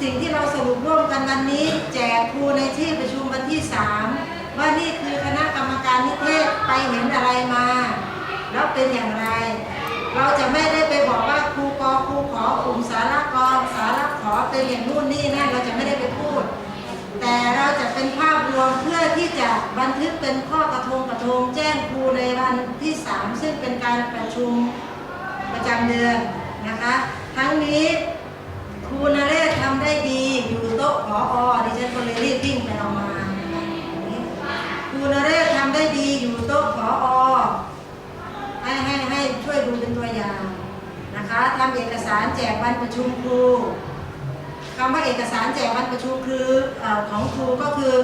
สิ่งที่เราสรุปร่วมกันวันนี้ แจกครูในที่ประชุมวันที่สามว่านี่คือคณะกรรมการนิเทศไปเห็นอะไรมา แล้วเป็นอย่างไร เราจะไม่ได้ไปบอกว่าครูกอครูขอกลุ่มสาระกรสาระขอเป็นอย่างนู่นนี่นั่นเราจะไม่ได้ไปพูด แต่เราจะเป็นภาพรวมเพื่อที่จะบันทึกเป็นข้อกระทงกระทงแจ้งครูในวันที่3ซึ่งเป็นการประชุมประจำเดือนนะคะ ทั้งนี้ ครูนาเรศทำได้ดีอยู่โต๊ะขออดิฉันก็เลยรีบวิ่งไปเอามาครูนาเรศทำได้ดีอยู่โต๊ะขออให้ให้ให้ช่วยดูเป็นตัวอย่างนะคะทำเอกสารแจกวันประชุมครูคำว่าเอกสารแจกวันประชุมคืออของครูก็คือ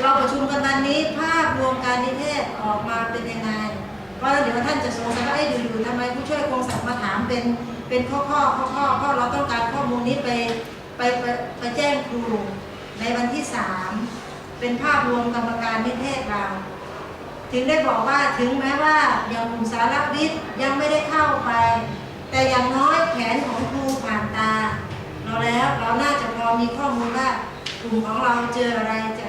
เราประชุมกันวันนี้ภาพรวมการนิเทศออกมาเป็นยังไงเพราะเดี๋ยวท่านจะสงสัยว่าไอ้ยอยู่ๆทำไมผู้ช่วยคงศักมาถามเป็น เป็นข้อข้อข้อข้อข้อเราต้องการข้อมูลนี้ไปไปไปไปแจ้งครูในวันที่สามเป็นภาพรวมกรรมการนิเทศเรา ถึงได้บอกว่าถึงแม้ว่าอย่างกลุ่มสารวิทย์ยังไม่ได้เข้าไป แต่อย่างน้อยแผนของครูผ่านตา เราแล้วเราน่าจะพอมีข้อมูลว่ากลุ่มของเราเจออะไรจะ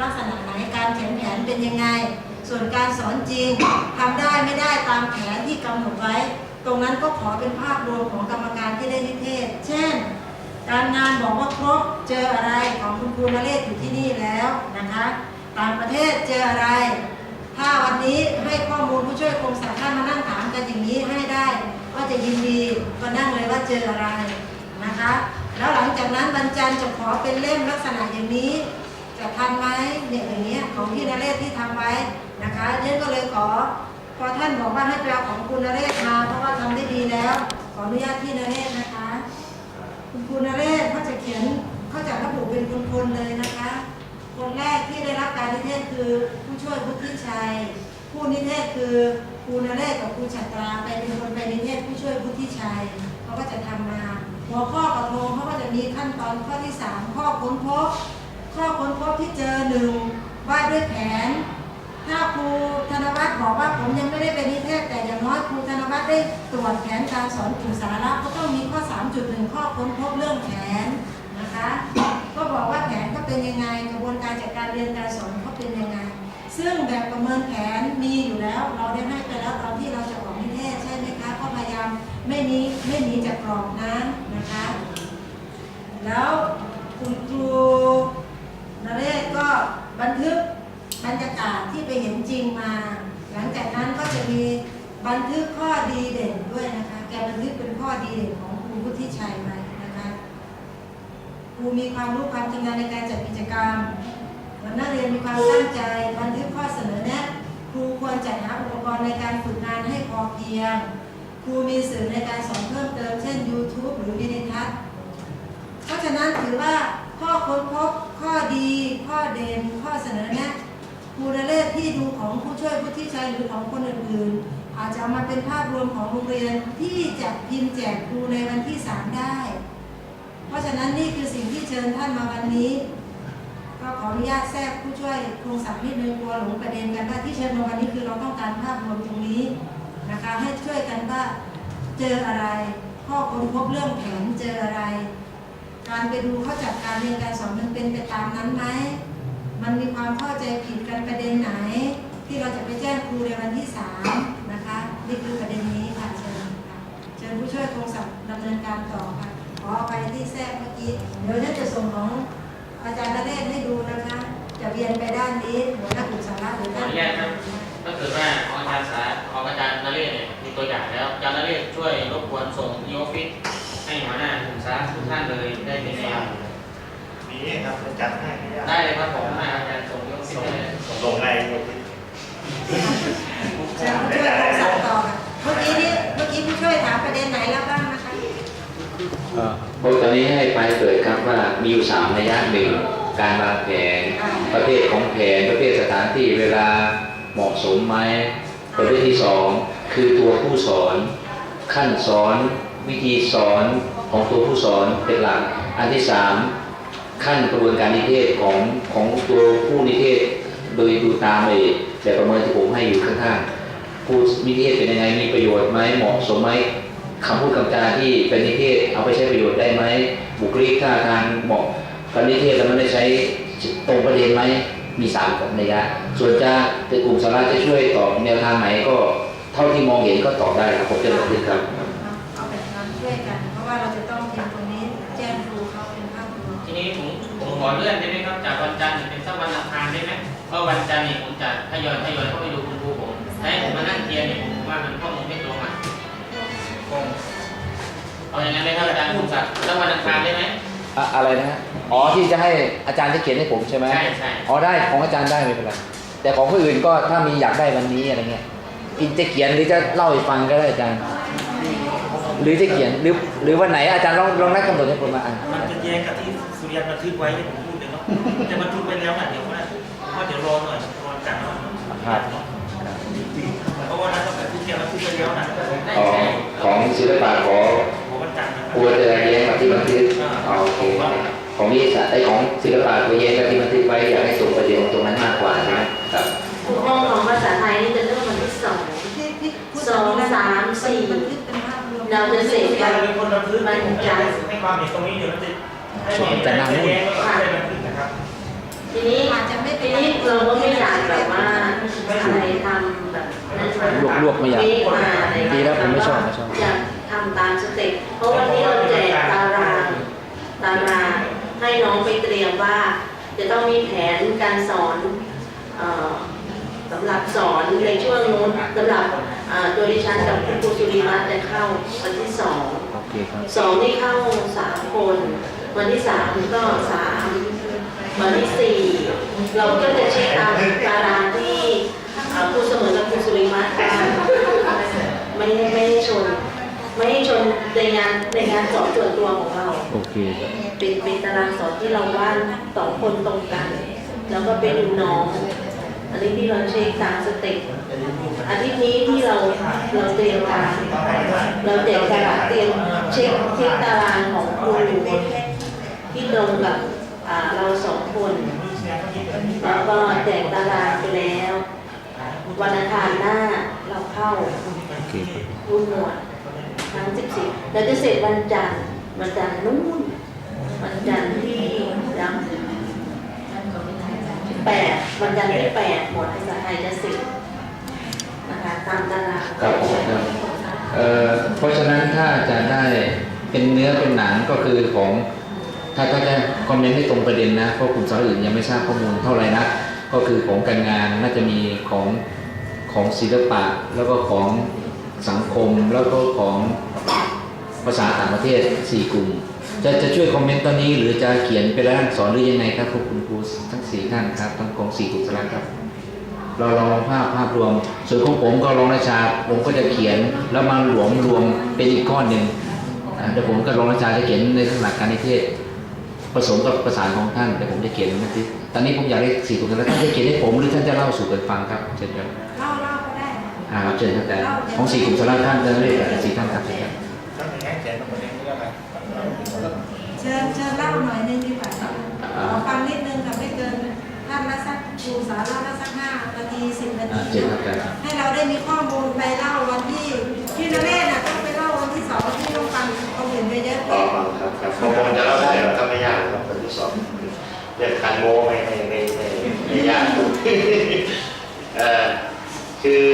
ลักษณะไหนการเขียนแผนเป็นยังไง ส่วนการสอนจริงทำได้ไม่ได้ตามแผนที่กำหนดไว้ ตรงนั้นก็ขอเป็นภาพรวมของกรรมการที่ได้นิเทศ เช่น การงานบอกว่าครบเจออะไรของคุณครูนเรศอยู่ที่นี่แล้วนะคะ ต่างประเทศเจออะไร ถ้าวันนี้ให้ข้อมูลผู้ช่วยคงศักดิ์ท่านมานั่งถามกันอย่างนี้ให้ได้ ก็จะยินดีก็นั่งเลยว่าเจออะไรนะคะ แล้วหลังจากนั้นบรรจันทร์จะขอเป็นเล่มลักษณะอย่างนี้ จะทันไหมเนี่ยอย่างเงี้ยของพี่นเรศที่ทำไว้นะคะเนื่นก็เลยขอ พอท่านบอกว่าให้ไปเอาของคุณนเรศมาเพราะว่าทำได้ดีแล้ว ขออนุญาตพี่นเรศนะคะ คุณครูนเรศเขาจะเขียนเขาจะระบุเป็นคนๆเลยนะคะ คนแรกที่ได้รับการนิเทศคือผู้ช่วยพุทธิชัย ผู้นิเทศคือครูนเรศกับครูฉัตราไปเป็นคนไปนิเทศผู้ช่วยพุทธิชัยเขาก็จะทำมา หัวข้อกระทงเขาก็จะมีขั้นตอนข้อที่สามข้อค้นพบ ข้อค้นพบที่เจอหนึ่งว่าด้วยแผน ถ้าครูธนวัฒน์บอกว่าผมยังไม่ได้เป็นนิเทศ แต่อย่างน้อยครูธนวัฒน์ได้ตรวจแผนการสอนกลุ่มสาระก็ต้องมีข้อ 3.1 ข้อค้นพบเรื่องแผนนะคะ ก็บอกว่าแผนก็เป็นยังไงกระบวนการจัดการเรียนการสอนเขาเป็นยังไง ซึ่งแบบประเมินแผนมีอยู่แล้ว เราได้ให้ไปแล้วตอนที่เราจะออกนิเทศใช่ไหมคะก็พยายามไม่นี้ไม่นีจากกรอบนั้นนะคะ แล้วคุณครูนเรศก็บันทึก บรรยากาศที่ไปเห็นจริงมา หลังจากนั้นก็จะมีบันทึกข้อดีเด่นด้วยนะคะ แกบันทึกเป็นข้อดีเด่นของครูพุทธิชัยไว้นะคะครูมีความรู้ความชำนาญในการจัดกิจกรรมวันนักเรียนมีความตั้งใจ บันทึกข้อเสนอแนะ ครูควรจัดหาอุปกรณ์ในการฝึกงานให้พอเพียง ครูมีสื่อในการสอนเพิ่มเติมเช่น YouTube หรือวิดีทัศน์เพราะฉะนั้นถือว่าข้อค้นพบข้อดี ข้อเด่นข้อเสนอแนะ ครูนเรศที่ดูของผู้ช่วยผู้ที่ชัยหรือของคนอื่นๆ อาจจะเอามาเป็นภาพรวมของโรงเรียนที่จะพิมพ์แจกครูในวันที่ 3 ได้ เพราะฉะนั้นนี่คือสิ่งที่เชิญท่านมาวันนี้ ก็ขออนุญาตแทรกผู้ช่วยโครงศักดิ์นิดนึงกลัวหลงประเด็นกันว่าที่เชิญมาวันนี้คือเราต้องการภาพรวมตรงนี้นะคะให้ช่วยกันว่าเจออะไรข้อค้นพบเรื่องแผนเจออะไร การไปดูเขาจัดการเรียนการสอนมันเป็นไปตามนั้นไหม มันมีความเข้าใจผิดกันประเด็นไหน ที่เราจะไปแจ้งครูในวันที่สามนะคะนี่คือประเด็นนี้ค่ะเชิญค่ะเชิญผู้ช่วยโครงศักดิ์ดำเนินการต่อค่ะขอไปที่แทรกเมื่อกี้เดี๋ยวฉันจะส่งของอาจารย์นเรศให้ดูนะคะ จะเวียนไปด้านนี้หัวหน้ากลุ่มสาระหรือขอด้าอนนุญาตครับถ้าเกิดว่าของอาจารย์สาของอาจารย์นเรศเนี่ยมีตัวอย่างแล้วอาจารย์นเรศช่วยรบกวนส่งอีออฟฟิศให้หัวหน้ากลุ่มสาระทุกท่านเลยได้เป็นแนว มีครับจะจัดให้ไม่ยากได้เลยครับผมให้อาจารย์ส่งอีออฟฟิศส่งให้เลยส่งในโยมเชิญผู้ช่วยโครงศักดิ์ต่อค่ะเมื่อกี้นี้เมื่อกี้ผู้ช่วยถามประเด็นไหนแล้วบ้างนะคะเพราะตอนนี้ให้ไปเกิดครับว่ามีอยู่สามระยะหนึ่งการวางแผนประเภทของแผนประเภทสถานที่เวลาเหมาะสมไหมประเภทที่สองคือตัวผู้สอน ขั้นสอนวิธีสอนของตัวผู้สอนเป็นหลัก อันที่สาม ขั้นกระบวนการนิเทศของของตัวผู้นิเทศ โดยดูตามไอ้แบบประเมินที่ผมให้อยู่ข้างๆผู้นิเทศเป็นยังไงมีประโยชน์ไหมเหมาะสมไหมคำพูดคำจาที่เป็นนิเทศเอาไปใช้ประโยชน์ได้ไหมบุคลิกท่าทางเหมาะกับนิเทศแล้วมันได้ใช้ตรงประเด็นไหมมีสามนัยยะ ส่วนจะแต่กลุ่มสาระจะช่วยตอบแนวทางไหนก็เท่าที่มองเห็นก็ตอบได้ครับผมจะบันทึกครับ นี้ผมผมขอเลื่อนได้ไหมครับจากวันจันทร์เป็นสักวันอังคารได้ไหมเพราะวันจันทร์นี่ผมจะทยอยทยอยเข้าไปดูคุณครูผมแต่ให้ผมมานั่งเทียนเนี่ยผมว่ามันข้อมูลไม่ตรงอะเอาอย่างนั้นไหมครับอาจารย์คุณศักดิ์สักวันอังคารได้ไหมอะอะไรนะฮะอ๋อที่จะให้อาจารย์จะเขียนให้ผมใช่ไหมใช่ใช่อ๋อได้ของอาจารย์ได้ไม่เป็นไรแต่ของคนอื่นก็ถ้ามีอยากได้วันนี้อะไรเงี้ยกินจะเขียนหรือจะเล่าให้ฟังก็ได้อาจารย์ หรือจะเขียนหรือหรือวันไหนอาจารย์ลองลองนัดกำหนดให้ผมมาอ่านมันจะแย้งกับที่สุริยันบันทึกไว้ที่ผมพูดเลยเนาะแต่บันทึกไว้แล้วน่ะเดี๋ยวว่าว่าเดี๋ยวรอหน่อยรอจัดหน่อยครับเพราะว่านั้นก็แบบที่เขียนบันทึกไว้แล้วนะได้ของใช่ของศิลปะขอผมวันจันทร์นะครูจะแย้งกับที่บันทึกอ๋อโอเคของวิทยาศาสตร์ไอ้ของศิลปะครูแย้งกับที่บันทึกไว้อยากให้ตรงประเด็นตรงนั้นมากกว่าใช่ไหมครับห้องของภาษาไทยนี่จะเริ่มวันที่สองที่ที่พูดสองสามสี่บันทึก เป็นภาพรวมเราจะเสร็จใครเป็นคนบันทึกผมจะให้ความเห็นตรงนี้เดี๋ยวมันจะให้เห็นจะแย้งแล้วก็ให้บันนะครับทีนี้อาจะไม่เป็ทีนนี้เราก็ไม่อยากแบบว่าอะไรทำแบบนั้นมาลวกๆไม่อยากเป๊ะมาอะไรดีแล้วผมไม่ชอบไม่ชอบอยากทำตามสเต็ปเพราะวันนี้เราแจกตารางตารางให้น้องไปเตรียมว่า จะต้องมีแผนการสอนสำหรับสอนในช่วงนู้นสำหรับ ตัวดิฉันกับคุณครูสุริวัฒน์จะเข้าวันที่สองโอเคครับสองที่เข้าสามคน วันที่สามก็สามวันที่สี่เราก็จะเช็คตามตารางที่อ่าครูเสมอกับครูสุริมาตรการไม่ได้ไม่ได้ชน ไม่ให้ชนในงานในงานสอนส่วนตัวของเรา โอเคครับเป็นเป็นตารางสอนที่เราว่างสองคนตรงกัน แล้วก็ไปดูน้อง อันนี้ที่เราเช็คตามสเต็ป อาทิตย์นี้ที่เราเราเตรียมการ เราแจกตารางเตรียมเช็คเช็คตารางของครูที่ตรงกับเราสองคน แล้วก็แจกตารางไปแล้ว วันอังคารหน้าเราเข้ารุ่นหมวดทั้งสิบสี่เราจะเสร็จวันจันทร์วันจันทร์นู่นวันจันทร์ที่ยังแปดวันจันทร์ที่แปดหมวดภาษาไทยจะเสร็จ นะคะตามตารางครับผมเอ่อเพราะฉะนั้นถ้าจะได้เป็นเนื้อเป็นหนังก็คือของถ้าถ้าจะคอมเมนต์ให้ตรงประเด็นนะเพราะกลุ่มสาวอื่นยังไม่ทราบข้อมูลเท่าไหร่นะก็คือของการงานน่าจะมีของของศิลปะ แล้วก็ของสังคมแล้วก็ของภาษาต่างประเทศสี่กลุ่ม จะจะช่วยคอมเมนต์ตอนนี้หรือจะเขียนเป็นรายลักษณ์อักษรหรือยังไงครับพวกคุณครูทั้งสี่ท่านครับทั้งของสี่กลุ่มสาระครับ เราลองภาพภาพรวม ส่วนของผมก็ลองราชาผมก็จะเขียนแล้วมาหลวมรวมเป็นอีกก้อนหนึ่งอ่าเดี๋ยวผมก็ลองราชาจะเขียนในหลักการนิเทศผสมกับภาษาของท่านแต่ผมจะเขียนมันทีตอนนี้ผมอยากได้สี่กลุ่มแล้วท่านจะเขียนให้ผมหรือท่านจะเล่าสู่กันฟังครับเชิญครับเล่าเล่าก็ได้อ่าครับเชิญครับแต่ของสี่กลุ่มสาระท่านจะเรียกแต่สี่ท่านครับเชิญครับต้องอย่างนี้แจกตรงประเด็นนี้แล้วกันเชิญเชิญเล่าหน่อยนึงดีกว่าขอฟังนิดนึงค่ะไม่เกินท่านละสัก ครูสาระละสักห้านาทีสิบนาอ่าทีเชิญครับแต่ให้เราได้มีข้อมูลไปเล่าวันที่ที่นเรศน่ะต้องไปเล่าวันที่สองที่ต้องฟังคนอื่นไปเยอะอ๋อครับครับผมคงจะเล่าได้หรอกก็ไม่ยากครับคนที่สองเรื่องการโม้ไม่ไม่ไม่ไม่ไม่ยากเอ่อคือ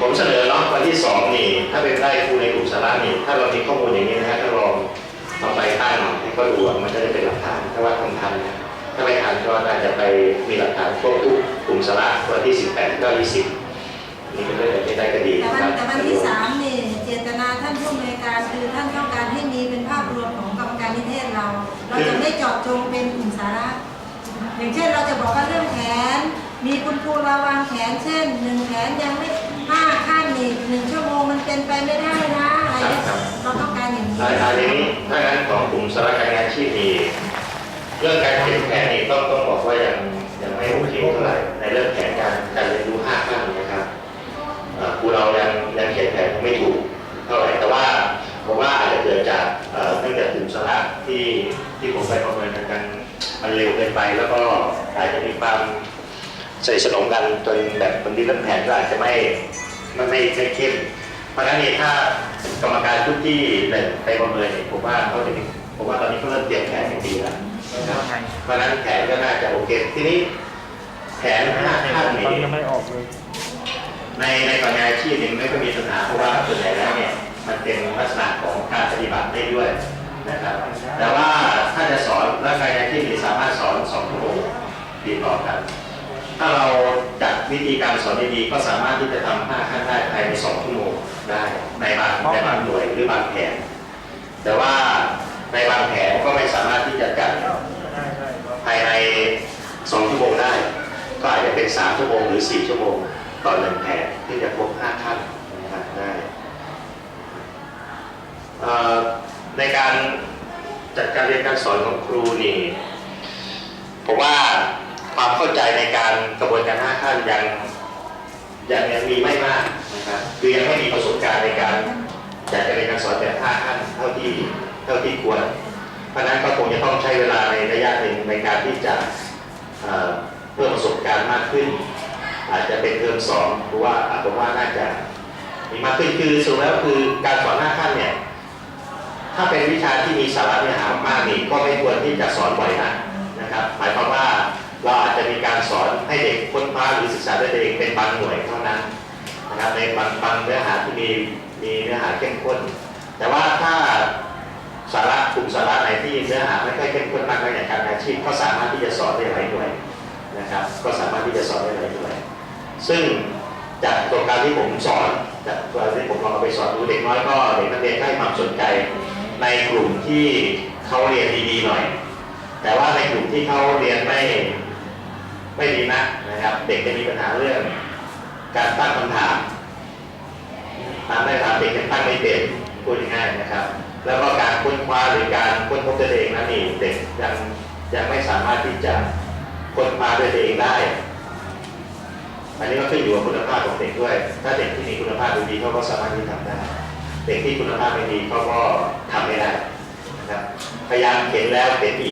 ผมเสนอเนาะวันที่สองนี่ ถ้าเป็นได้ครูในกลุ่มสาระนี่ ถ้าเรามีข้อมูลอย่างนี้นะฮะถ้าลองเอาไปตั้งให้เขาดูอะมันจะได้เป็นหลักฐานถ้าว่าทำทันนะ ถ้าไม่ทันก็อาจจะไปมีหลักฐานพวกทุกกลุ่มสาระวันที่สิบแปดก็ยี่สิบนี่เป็นเรื่องที่ได้ก็ดีแต่นะวัคนรับแต่วันที่สามนี่เจตนาท่านผู้อำนวยการคือท่านต้องการให้มีเป็นภาพรวมของกรรมการนิเทศเรา เราจะไม่เจาะจงเป็นกลุ่มสาระ อย่างเช่นเราจะบอกว่าเรื่องแขนมีคุณครูเราวางแขนเช่นหนึ่งแขนยังไม่ห้าข้างหนีบหนึ่งชั่วโมงมันเป็นไปไม่ได้นะอะไรเงี้ยเราต้องการอย่างนี้ถ้าถ้าทีนี้ถ้างั้นของกลุ่มสาระการงานชีพนี่ เรื่องการเขียนแผนนี่ต้องต้องบอกว่ายังยังไม่โอเคเท่าไหร่ในเรื่องแผนการการเรียนรู้ห้าขั้นนะครับครูเรายังยังเขียนแผนไม่ถูกเท่าไหร่แต่ว่าผมว่าอาจจะเกิดจากเนื่องจากกลุ่มสาระที่ที่ผมไปประเมินกันมันเร็วเกินไปแล้วก็อาจจะมีความสนิทสนมกันจนแบบบางทีเรื่องแผนก็อาจจะไม่ไม่ไม่ไม่เข้มเพราะฉะนั้นนี่ถ้ากรรมการชุดที่หนึ่งไปประเมินผมว่าเขาจะมี ผมว่าตอนนี้เขาเริ่มเตรียมแผนอย่างดีแล้วนะครับเพราะฉะนั้นแผนก็น่าจะโอเค ทีนี้แผนห้าขั้นนี้ ยังไม่ออกเลย ในในก่อนงานอาชีพเนี่ยไม่ค่อยมีปัญหาเพราะว่าส่วนใหญ่แล้วเนี่ยมันเป็นลักษณะของการปฏิบัติได้ด้วยนะครับ แต่ว่าถ้าจะสอนร่างกายอาชีพนี่สามารถสอนสองชั่วโมงติดต่อกัน ถ้าเราจัดวิธีการสอนดีๆก็สามารถที่จะทำห้าขั้นได้ภายในสองชั่วโมงได้ในบางในบางหน่วยหรือบางแผนแต่ว่า ในบางแผนก็ไม่สามารถที่จะจัดภายในสองชั่วโมงได้ ก็อาจจะเป็นสามชั่วโมงหรือสี่ชั่วโมงต่อหนึ่งแผนที่จะครบห้าขั้นนะครับได้ในการจัดการเรียนการสอนของครูนี่ผมว่าความเข้าใจในการกระบวนการห้าขั้นยังยังยังมีไม่มากนะครับคือยังไม่มีประสบการณ์ในการจัดการเรียนการสอนแบบห้าขั้นเท่าที่ ท่าที่ควร เพราะนั้นก็คงจะต้องใช้เวลาในระยะหนึ่งในการที่จะเพิ่มประสบการณ์มากขึ้น อาจจะเป็นเทอมสองเพราะว่าอะผมว่าน่าจะมีมากขึ้นคือสรุปแล้วคือการสอนหน้าขั้นเนี่ยถ้าเป็นวิชาที่มีสาระเนื้อหามากนี่ก็ไม่ควรที่จะสอนบ่อยนะนะครับ หมายความว่าเราอาจจะมีการสอนให้เด็กค้นคว้าหรือศึกษาด้วยตัวเองเป็นบางหน่วยเท่านั้นนะครับในบางบางเนื้อหาที่มีมีเนื้อหาเข้มข้น แต่ว่าถ้า สาระกลุ่มสาระไหนที่เนื้อหาไม่ค่อยเข้มข้นมากในางการอาชีพก็สามารถที่จะสอนได้หลายหน่วยนะครับ ก็สามารถที่จะสอนได้หลายหน่วย ซึ่งจากประสบการณ์ที่ผมสอนจากตัวที่ผมลองเอาไปสอนดูเด็กน้อยก็เด็กนักเรียนให้ความสนใจในกลุ่มที่เขาเรียนดีๆหน่อย แต่ว่าในกลุ่มที่เขาเรียนไม่ไม่ดีนักนะครับ เด็กจะมีปัญหาเรื่อง การตั้งคำถามตามได้ถามเด็กยังตั้งไม่เป็นพูดง่ายๆนะครับ แล้วก็การค้นคว้าหรือการค้นพบตัวเองนั้นนี่เด็กยังยังไม่สามารถที่จะค้นคว้าด้วยตัวเองได้ อันนี้ก็ขึ้นอยู่กับคุณภาพของเด็กด้วย ถ้าเด็กที่มีคุณภาพดีเขาก็สามารถที่ทำได้ เด็กที่คุณภาพไม่ดีเขาก็ทำไม่ได้นะครับพยายามเห็นแล้วเห็นอีก